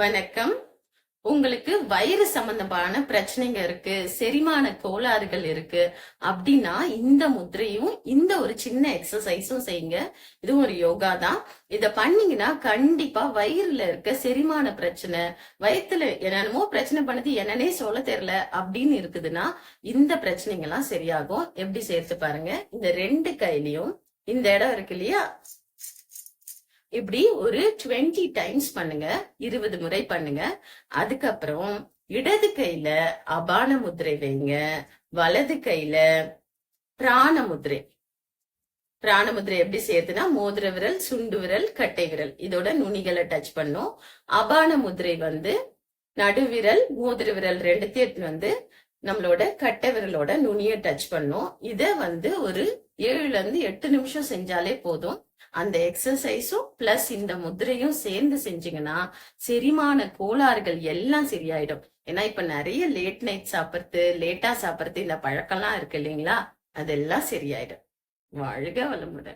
வணக்கம். உங்களுக்கு வயிறு சம்பந்தமான பிரச்சனைங்க இருக்கு செரிமான கோளாறுகள் இருக்கு அப்படின்னா இந்த முத்திரையும் இந்த ஒரு சின்ன எக்ஸசைஸும் செய்யுங்க. இதுவும் ஒரு யோகா தான். இத பண்ணீங்கன்னா கண்டிப்பா வயிறுல இருக்க செரிமான பிரச்சனை வயித்துல என்னென்னமோ பிரச்சனை பண்ணுது என்னன்னே சொல்ல தெரியல அப்படின்னு இருக்குதுன்னா இந்த பிரச்சனைங்கெல்லாம் சரியாகும். எப்படி சேர்த்து பாருங்க. இந்த ரெண்டு கையிலயும் இந்த இடம் இருக்கு இல்லையா? இப்படி ஒரு 20 டைம்ஸ் பண்ணுங்க இருபது முறை பண்ணுங்க. அதுக்கப்புறம் இடது கையில அபான முத்திரை வைங்க வலது கையில பிராண முத்திரை பிராண முத்திரை எப்படி சேர்த்துனா மோதிர விரல் சுண்டு விரல் கட்டை விரல். இதோட நுனிகளை டச் பண்ணும். அபான முத்திரை வந்து நடுவிரல் மோதிர விரல் ரெண்டுத்தையும் வந்து நம்மளோட கட்டை விரலோட நுனியை டச் பண்ணும். இத வந்து ஒரு ஏழுல இருந்து எட்டு நிமிஷம் செஞ்சாலே போதும். அந்த எக்ஸசைஸும் பிளஸ் இந்த முதிரையும் சேர்ந்து செஞ்சீங்கன்னா செரிமான கோளாறுகள் எல்லாம் சரியாயிடும். ஏன்னா இப்ப நிறைய லேட் நைட் சாப்பிடுறது லேட்டா சாப்பிடுறது இந்த பழக்கம்லாம் இருக்கு இல்லைங்களா? அதெல்லாம் சரியாயிடும். வாழ்க வளமுடன்.